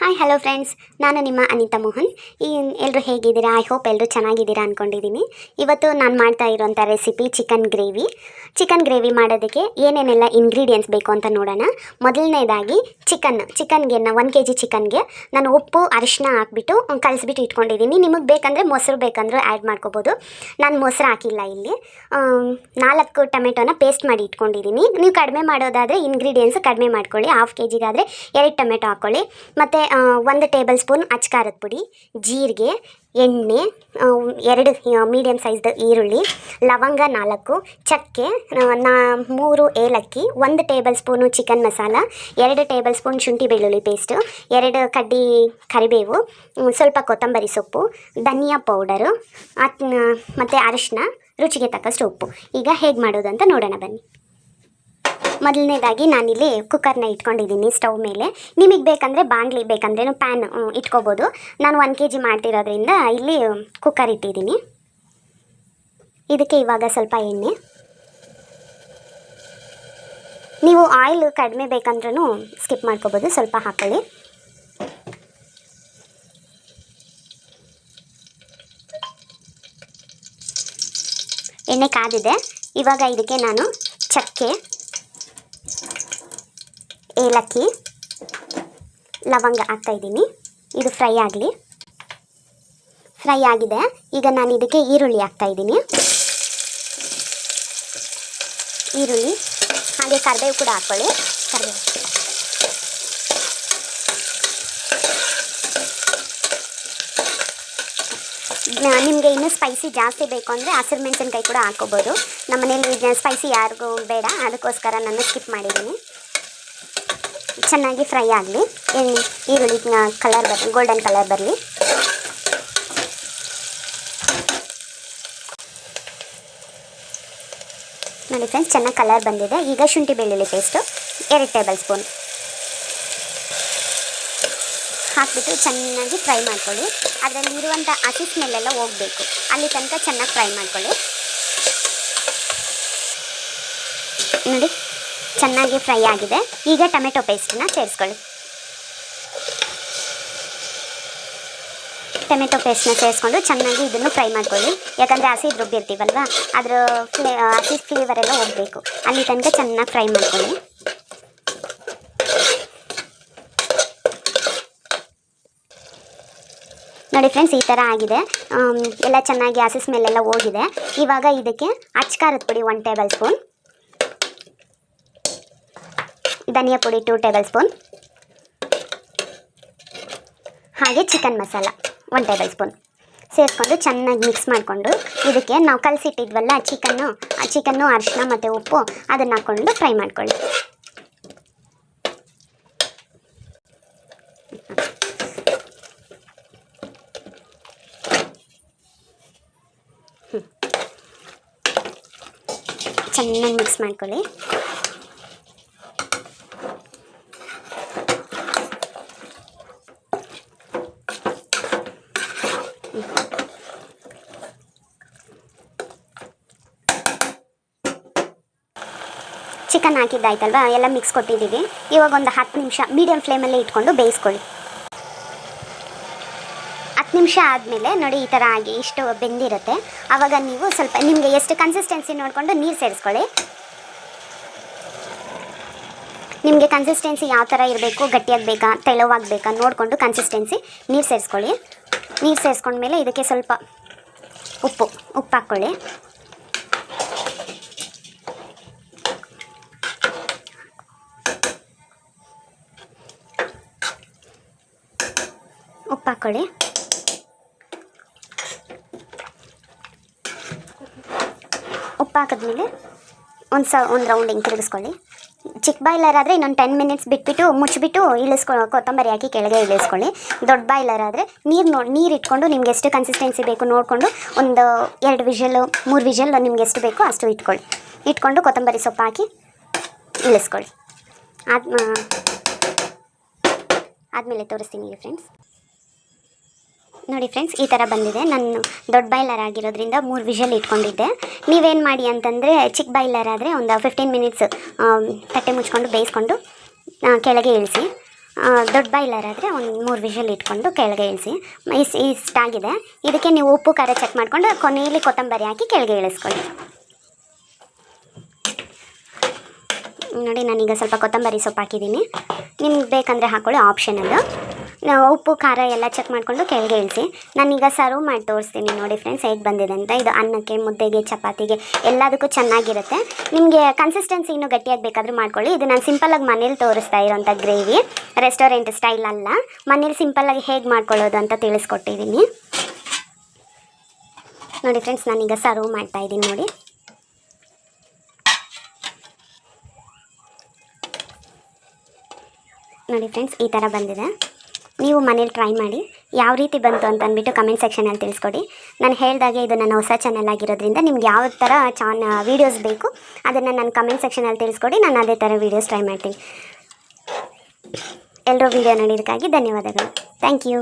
Hi hello friends ನಾನು ನಿಮ್ಮ ಅನಿತಾ ಮೋಹನ್. ಈ ಎಲ್ಲರೂ ಹೇಗಿದ್ದೀರಾ? ಐ ಹೋಪ್ ಎಲ್ಲರೂ ಚೆನ್ನಾಗಿದ್ದೀರಾ ಅಂದ್ಕೊಂಡಿದ್ದೀನಿ ಇವತ್ತು ನಾನು ಮಾಡ್ತಾ ಇರೋಂಥ recipe chicken gravy chicken gravy ಮಾಡೋದಕ್ಕೆ ಏನೇನೆಲ್ಲ ಇಂಗ್ರೀಡಿಯೆಂಟ್ಸ್ ಬೇಕು ಅಂತ ನೋಡೋಣ. ಮೊದಲನೇದಾಗಿ ಚಿಕನ್ ಚಿಕನ್ಗೆ ಒನ್ ಕೆ ಜಿ ಚಿಕನ್ಗೆ ನಾನು ಉಪ್ಪು ಅರಿಶಿನ ಹಾಕ್ಬಿಟ್ಟು ಕಲಿಸ್ಬಿಟ್ಟು ಇಟ್ಕೊಂಡಿದ್ದೀನಿ. ನಿಮಗೆ ಬೇಕಂದರೆ ಮೊಸರು ಬೇಕಂದರೂ ಆ್ಯಡ್ ಮಾಡ್ಕೋಬೋದು. ನಾನು ಮೊಸರು ಹಾಕಿಲ್ಲ ಇಲ್ಲಿ. ನಾಲ್ಕು ಟೊಮೆಟೊನ ಪೇಸ್ಟ್ ಮಾಡಿ ಇಟ್ಕೊಂಡಿದ್ದೀನಿ. ನೀವು ಕಡಿಮೆ ಮಾಡೋದಾದರೆ ಇಂಗ್ರೀಡಿಯೆಂಟ್ಸ್ ಕಡಿಮೆ ಮಾಡ್ಕೊಳ್ಳಿ. ಹಾಫ್ ಕೆ ಜಿಗಾದರೆ ಎರಡು ಟೊಮೆಟೊ ಹಾಕ್ಕೊಳ್ಳಿ. ಮತ್ತು ಒಂದು ಟೇಬಲ್ ಸ್ಪೂನ್ ಅಚ್ಕಾರದ ಪುಡಿ, ಜೀರಿಗೆ, ಎಣ್ಣೆ ಎರಡು ಮೀಡಿಯಮ್ ಸೈಜ್ದು ಈರುಳ್ಳಿ, ಲವಂಗ ನಾಲ್ಕು, ಚಕ್ಕೆ ನಾ, ಮೂರು ಏಲಕ್ಕಿ, ಒಂದು ಟೇಬಲ್ ಸ್ಪೂನು ಚಿಕನ್ ಮಸಾಲ, ಎರಡು ಟೇಬಲ್ ಸ್ಪೂನ್ ಶುಂಠಿ ಬೆಳ್ಳುಳ್ಳಿ ಪೇಸ್ಟು ಎರಡು ಕಡ್ಡಿ ಕರಿಬೇವು ಸ್ವಲ್ಪ ಕೊತ್ತಂಬರಿ ಸೊಪ್ಪು, ಧನಿಯಾ ಪೌಡರು ಮತ್ತು ಅರಿಶಿನ ರುಚಿಗೆ ತಕ್ಕಷ್ಟು ಉಪ್ಪು. ಈಗ ಹೇಗೆ ಮಾಡೋದು ಅಂತ ನೋಡೋಣ ಬನ್ನಿ. ಮೊದಲನೇದಾಗಿ ನಾನಿಲ್ಲಿ ಕುಕ್ಕರ್ನ ಇಟ್ಕೊಂಡಿದ್ದೀನಿ ಸ್ಟವ್ ಮೇಲೆ. ನಿಮಗೆ ಬೇಕಂದರೆ ಬಾಣಲಿ ಬೇಕಂದ್ರೆ ಪ್ಯಾನ್ ಇಟ್ಕೋಬೋದು. ನಾನು ಒನ್ ಕೆ ಜಿ ಮಾಡ್ತಿರೋದ್ರಿಂದ ಇಲ್ಲಿ ಕುಕ್ಕರ್ ಇಟ್ಟಿದ್ದೀನಿ. ಇದಕ್ಕೆ ಇವಾಗ ಸ್ವಲ್ಪ ಎಣ್ಣೆ. ನೀವು ಆಯಿಲ್ ಕಡಿಮೆ ಬೇಕಂದ್ರೂ ಸ್ಕಿಪ್ ಮಾಡ್ಕೋಬೋದು, ಸ್ವಲ್ಪ ಹಾಕೊಳ್ಳಿ. ಎಣ್ಣೆ ಕಾದಿದೆ. ಇವಾಗ ಇದಕ್ಕೆ ನಾನು ಚಕ್ಕೆ. ಏಲಕ್ಕಿ ಲವಂಗ ಹಾಕ್ತಾ ಇದ್ದೀನಿ. ಇದು ಫ್ರೈ ಆಗಲಿ. ಫ್ರೈ ಆಗಿದೆ. ಈಗ ನಾನು ಇದಕ್ಕೆ ಈರುಳ್ಳಿ ಹಾಕ್ತಾ ಇದ್ದೀನಿ. ಈರುಳ್ಳಿ, ಹಾಗೆ ಕರಿಬೇವು ಕೂಡ ಹಾಕ್ಕೊಳ್ಳಿ ಕರಿಬೇವು. ನಿಮಗೆ ಇನ್ನೂ ಸ್ಪೈಸಿ ಜಾಸ್ತಿ ಬೇಕು ಅಂದರೆ ಹಸಿರು ಮೆಣಸಿನ್ಕಾಯಿ ಕೂಡ ಹಾಕ್ಕೋಬೋದು. ನಮ್ಮ ಮನೇಲಿ ಸ್ಪೈಸಿ ಯಾರಿಗೂ ಬೇಡ. ಅದಕ್ಕೋಸ್ಕರ ನಾನು ಸ್ಕಿಪ್ ಮಾಡಿದ್ದೀನಿ. ಚೆನ್ನಾಗಿ ಫ್ರೈ ಆಗಲಿ. ಈರುಳ್ಳಿ ಕಲರ್ ಬರಲಿ ಗೋಲ್ಡನ್ ಕಲರ್ ಬರಲಿ. ನೋಡಿ ಫ್ರೆಂಡ್ಸ್ ಚೆನ್ನಾಗಿ ಕಲರ್ ಬಂದಿದೆ. ಈಗ ಶುಂಠಿ ಬೆಳ್ಳುಳ್ಳಿ ಪೇಸ್ಟು ಎರಡು ಟೇಬಲ್ ಸ್ಪೂನ್ ಹಾಕಿಬಿಟ್ಟು ಚೆನ್ನಾಗಿ ಫ್ರೈ ಮಾಡ್ಕೊಳ್ಳಿ. ಅದರಲ್ಲಿ ಇರುವಂಥ ಹಸಿ ಸ್ಮೆಲ್ಲೆಲ್ಲ ಹೋಗಬೇಕು. ಅಲ್ಲಿ ತನಕ ಚೆನ್ನಾಗಿ ಫ್ರೈ ಮಾಡ್ಕೊಳ್ಳಿ. ನೋಡಿ ಚೆನ್ನಾಗಿ ಫ್ರೈ ಆಗಿದೆ. ಈಗ ಟೊಮೆಟೊ ಪೇಸ್ಟನ್ನ ಸೇರಿಸ್ಕೊಳ್ಳಿ. ಟೊಮೆಟೊ ಪೇಸ್ಟ್ನ ಸೇರಿಸ್ಕೊಂಡು ಚೆನ್ನಾಗಿ ಇದನ್ನು ಫ್ರೈ ಮಾಡ್ಕೊಳ್ಳಿ. ಯಾಕಂದರೆ ಹಸಿ ರುಬ್ಬಿರ್ತೀವಲ್ವ ಅದರ ಫ್ಲೇ ಫ್ಲೇವರ್ ಎಲ್ಲ ಹೋಗಬೇಕು. ಅಲ್ಲಿ ತನಕ ಚೆನ್ನಾಗಿ ಫ್ರೈ ಮಾಡ್ಕೊಳ್ಳಿ. ನೋಡಿ ಫ್ರೆಂಡ್ಸ್ ಈ ಥರ ಆಗಿದೆ. ಎಲ್ಲ ಚೆನ್ನಾಗಿ ಹಸಿ ಸ್ಮೆಲ್ಲೆಲ್ಲ ಹೋಗಿದೆ. ಇವಾಗ ಇದಕ್ಕೆ ಅಚ್ಕಾರದ ಪುಡಿ ಒನ್ ಟೇಬಲ್ ಸ್ಪೂನ್ ಧನಿಯಾ ಪುಡಿ ಟೂ ಟೇಬಲ್ ಸ್ಪೂನ್ ಹಾಗೆ chicken masala one tablespoon ಸೇರಿಸ್ಕೊಂಡು ಚೆನ್ನಾಗಿ ಮಿಕ್ಸ್ ಮಾಡಿಕೊಂಡು ಇದಕ್ಕೆ ನಾವು ಕಲಸಿಟ್ಟಿದ್ವಲ್ಲ ಚಿಕನ್ನು ಆ ಚಿಕನ್ನು ಅರಿಶಿನ ಮತ್ತು ಉಪ್ಪು ಅದನ್ನು ಹಾಕ್ಕೊಂಡು ಫ್ರೈ ಮಾಡ್ಕೊಳ್ಳಿ. ಚೆನ್ನಾಗಿ ಮಿಕ್ಸ್ ಮಾಡ್ಕೊಳ್ಳಿ. ಚಿಕನ್ ಹಾಕಿದ್ದಾಯ್ತಲ್ವಾ ಎಲ್ಲ ಮಿಕ್ಸ್ ಕೊಟ್ಟಿದ್ದೀವಿ. ಇವಾಗ ಒಂದು ಹತ್ತು ನಿಮಿಷ ಮೀಡಿಯಮ್ ಫ್ಲೇಮಲ್ಲೇ ಇಟ್ಕೊಂಡು ಬೇಯಿಸ್ಕೊಳ್ಳಿ. ಹತ್ತು ನಿಮಿಷ ಆದಮೇಲೆ ನೋಡಿ ಈ ಥರ ಆಗಿ ಇಷ್ಟು ಬೆಂದಿರುತ್ತೆ. ಆವಾಗ ನೀವು ಸ್ವಲ್ಪ ನಿಮಗೆ ಎಷ್ಟು ಕನ್ಸಿಸ್ಟೆನ್ಸಿ ನೋಡಿಕೊಂಡು ನೀರು ಸೇರಿಸ್ಕೊಳ್ಳಿ. ನಿಮಗೆ ಕನ್ಸಿಸ್ಟೆನ್ಸಿ ಯಾವ ಥರ ಇರಬೇಕು, ಗಟ್ಟಿಯಾಗಿ ಗಟ್ಟಿಯಾಗಬೇಕಾ ತೆಳುವಾಗಬೇಕಾ ನೋಡಿಕೊಂಡು ಕನ್ಸಿಸ್ಟೆನ್ಸಿ ನೀರು ಸೇರಿಸ್ಕೊಳ್ಳಿ. ನೀರು ಸೇರಿಸ್ಕೊಂಡ್ಮೇಲೆ ಇದಕ್ಕೆ ಸ್ವಲ್ಪ ಉಪ್ಪು ಉಪ್ಪು ಹಾಕ್ಕೊಳ್ಳಿ ಉಪ್ಪು ಹಾಕ್ಕೊಳ್ಳಿ ಉಪ್ಪು ಹಾಕಿದ್ಮೇಲೆ ಒಂದು ಸ, ಒಂದು ರೌಂಡ್ ಹಿಂಗೆ ತಿರುಗಿಸ್ಕೊಳ್ಳಿ. ಚಿಕ್ಕ ಬಾಯ್ಲರ್ ಆದರೆ ಇನ್ನೊಂದು ಟೆನ್ ಮಿನಿಟ್ಸ್ ಬಿಟ್ಬಿಟ್ಟು ಮುಚ್ಚಿಬಿಟ್ಟು ಇಳಿಸ್ಕೊ, ಕೊತ್ತಂಬರಿ ಹಾಕಿ ಕೆಳಗೆ ಇಳಿಸ್ಕೊಳ್ಳಿ. ದೊಡ್ಡ ಬಾಯ್ಲರ್ ಆದರೆ ನೀರು ನೋ, ನೀರು ಇಟ್ಕೊಂಡು ನಿಮ್ಗೆ ಎಷ್ಟು ಕನ್ಸಿಸ್ಟೆನ್ಸಿ ಬೇಕು ನೋಡಿಕೊಂಡು ಒಂದು ಎರಡು ವಿಷಲು ಮೂರು ವಿಷಲ್ ನಿಮ್ಗೆ ಎಷ್ಟು ಬೇಕೋ ಅಷ್ಟು ಇಟ್ಕೊಳ್ಳಿ. ಇಟ್ಕೊಂಡು ಕೊತ್ತಂಬರಿ ಸೊಪ್ಪು ಹಾಕಿ ಇಳಿಸ್ಕೊಳ್ಳಿ. ಆದ ಆದಮೇಲೆ ತೋರಿಸ್ತೀನಿ ಫ್ರೆಂಡ್ಸ್ ನೋಡಿ ಫ್ರೆಂಡ್ಸ್ ಈ ಥರ ಬಂದಿದೆ. ನಾನು ದೊಡ್ಡ ಬಾಯ್ಲರ್ ಆಗಿರೋದ್ರಿಂದ ಮೂರು ವಿಷಲ್ ಇಟ್ಕೊಂಡಿದ್ದೆ. ನೀವೇನು ಮಾಡಿ ಅಂತಂದರೆ ಚಿಕ್ಕ ಬಾಯ್ಲರ್ ಆದರೆ ಒಂದು ಫಿಫ್ಟೀನ್ ಮಿನಿಟ್ಸ್ ತಟ್ಟೆ ಮುಚ್ಕೊಂಡು ಬೇಯಿಸ್ಕೊಂಡು ಕೆಳಗೆ ಇಳಿಸಿ. ದೊಡ್ಡ ಬಾಯ್ಲರ್ ಆದರೆ ಒಂದು ಮೂರು ವಿಷಲ್ ಇಟ್ಕೊಂಡು ಕೆಳಗೆ ಇಳಿಸಿ. ಇಸ್ ಇಷ್ಟಾಗಿದೆ ಇದಕ್ಕೆ ನೀವು ಉಪ್ಪು, ಖಾರ ಚೆಕ್ ಮಾಡಿಕೊಂಡು ಕೊನೆಯಲ್ಲಿ ಕೊತ್ತಂಬರಿ ಹಾಕಿ ಕೆಳಗೆ ಇಳಿಸ್ಕೊಳ್ಳಿ. ನೋಡಿ, ನಾನೀಗ ಸ್ವಲ್ಪ ಕೊತ್ತಂಬರಿ ಸೊಪ್ಪು ಹಾಕಿದ್ದೀನಿ. ನಿಮ್ಗೆ ಬೇಕಂದರೆ ಹಾಕ್ಕೊಳ್ಳಿ ಆಪ್ಷನಲ್ಲು ನಾವು ಉಪ್ಪು, ಖಾರ ಎಲ್ಲ ಚೆಕ್ ಮಾಡಿಕೊಂಡು ಕೆಳಗೆ ಇಳಿಸಿ. ನಾನೀಗ ಸರ್ವ್ ಮಾಡಿ ತೋರಿಸ್ತೀನಿ ನೋಡಿ ಫ್ರೆಂಡ್ಸ್ ಹೇಗೆ ಬಂದಿದೆ ಅಂತ. ಇದು ಅನ್ನಕ್ಕೆ, ಮುದ್ದೆಗೆ, ಚಪಾತಿಗೆ ಎಲ್ಲದಕ್ಕೂ ಚೆನ್ನಾಗಿರುತ್ತೆ. ನಿಮಗೆ ಕನ್ಸಿಸ್ಟೆನ್ಸಿ ಇನ್ನೂ ಗಟ್ಟಿಯಾಗಿ ಬೇಕಾದರೂ ಮಾಡ್ಕೊಳ್ಳಿ. ಇದು ನಾನು ಸಿಂಪಲಾಗಿ ಮನೇಲಿ ತೋರಿಸ್ತಾ ಇರೋಂಥ ಗ್ರೇವಿ ರೆಸ್ಟೋರೆಂಟ್ ಸ್ಟೈಲ್ ಅಲ್ಲ. ಮನೇಲಿ ಸಿಂಪಲ್ಲಾಗಿ ಹೇಗೆ ಮಾಡ್ಕೊಳ್ಳೋದು ಅಂತ ತಿಳಿಸ್ಕೊಟ್ಟಿದ್ದೀನಿ ನೋಡಿ ಫ್ರೆಂಡ್ಸ್ ನಾನೀಗ ಸರ್ವ್ ಮಾಡ್ತಾ ಇದ್ದೀನಿ ನೋಡಿ. ನೋಡಿ ಫ್ರೆಂಡ್ಸ್ ಈ ಥರ ಬಂದಿದೆ. ನೀವು ಮನೇಲಿ ಟ್ರೈ ಮಾಡಿ ಯಾವ ರೀತಿ ಬಂತು ಅಂತ ಅಂದ್ಬಿಟ್ಟು ಕಮೆಂಟ್ ಸೆಕ್ಷನಲ್ಲಿ ತಿಳಿಸ್ಕೊಡಿ. ನಾನು ಹೇಳಿದಾಗೆ ಇದು ನನ್ನ ಹೊಸ ಚಾನಲ್ ಆಗಿರೋದ್ರಿಂದ ನಿಮ್ಗೆ ಯಾವ ಥರ ಚಾನ್ ವೀಡಿಯೋಸ್ ಬೇಕು ಅದನ್ನು ನಾನು ಕಮೆಂಟ್ ಸೆಕ್ಷನಲ್ಲಿ ತಿಳಿಸ್ಕೊಡಿ, ನಾನು ಅದೇ ಥರ ವೀಡಿಯೋಸ್ ಟ್ರೈ ಮಾಡ್ತೀನಿ. ಎಲ್ಲರೂ ವೀಡಿಯೋ ನೋಡಿದ್ದಕ್ಕಾಗಿ ಧನ್ಯವಾದಗಳು. Thank you